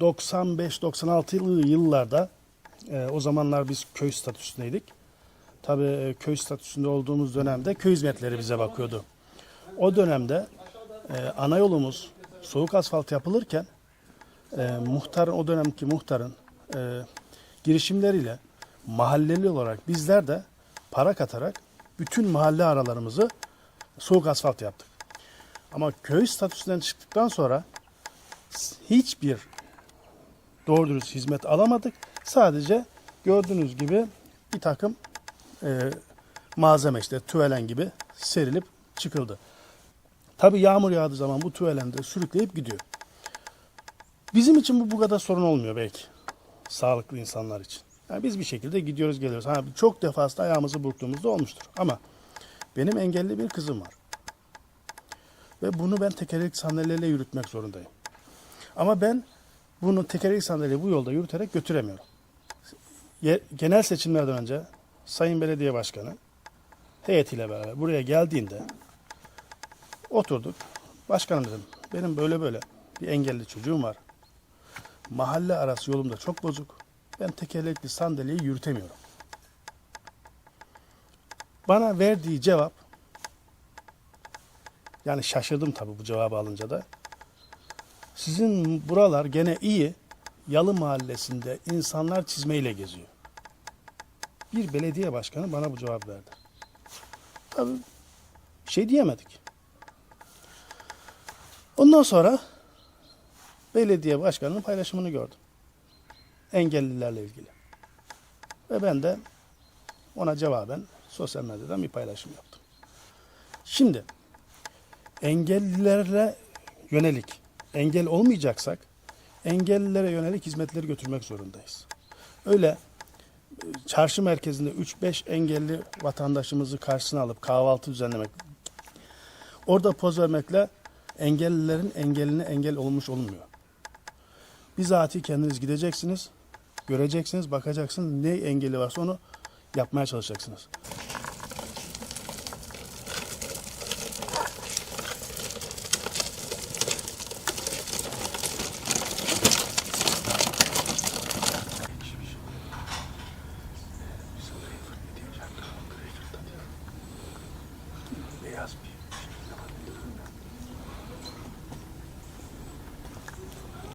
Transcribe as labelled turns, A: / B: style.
A: 95-96 yıllarda e, o zamanlar biz köy statüsündeydik. Tabii e, köy statüsünde olduğumuz dönemde köy hizmetleri bize bakıyordu. O dönemde e, ana yolumuz soğuk asfalt yapılırken e, muhtarın o dönemki muhtarın e, girişimleriyle mahalleli olarak bizler de para katarak bütün mahalle aralarımızı soğuk asfalt yaptık. Ama köy statüsünden çıktıktan sonra hiçbir doğru dürüst hizmet alamadık. Sadece gördüğünüz gibi bir takım e, malzeme işte tüvelen gibi serilip çıkıldı. Tabi yağmur yağdığı zaman bu tüvelen de sürükleyip gidiyor. Bizim için bu bu kadar sorun olmuyor belki. Sağlıklı insanlar için. Yani biz bir şekilde gidiyoruz geliyoruz. Ha, çok defasında ayağımızı burktuğumuzda olmuştur. Ama benim engelli bir kızım var. Ve bunu ben tekerlekli sandalyeyle yürütmek zorundayım. Ama ben bunu tekerlekli sandalyeyi bu yolda yürüterek götüremiyorum. Genel seçimlerden önce Sayın Belediye Başkanı heyetiyle beraber buraya geldiğinde oturduk. Başkanım dedim benim böyle böyle bir engelli çocuğum var. Mahalle arası yolumda çok bozuk. Ben tekerlekli sandalyeyi yürütemiyorum. Bana verdiği cevap yani şaşırdım tabii bu cevabı alınca da. Sizin buralar gene iyi. Yalı mahallesinde insanlar çizmeyle geziyor. Bir belediye başkanı bana bu cevap verdi. Tabii şey diyemedik. Ondan sonra belediye başkanının paylaşımını gördüm. Engellilerle ilgili. Ve ben de ona cevaben sosyal medyadan bir paylaşım yaptım. Şimdi engellilerle yönelik engel olmayacaksak engellilere yönelik hizmetleri götürmek zorundayız. Öyle çarşı merkezinde 3-5 engelli vatandaşımızı karşısına alıp kahvaltı düzenlemek orada poz vermekle engellilerin engeline engel olmuş olmuyor. Bizatihi kendiniz gideceksiniz, göreceksiniz, bakacaksınız ne engeli varsa onu yapmaya çalışacaksınız. asked me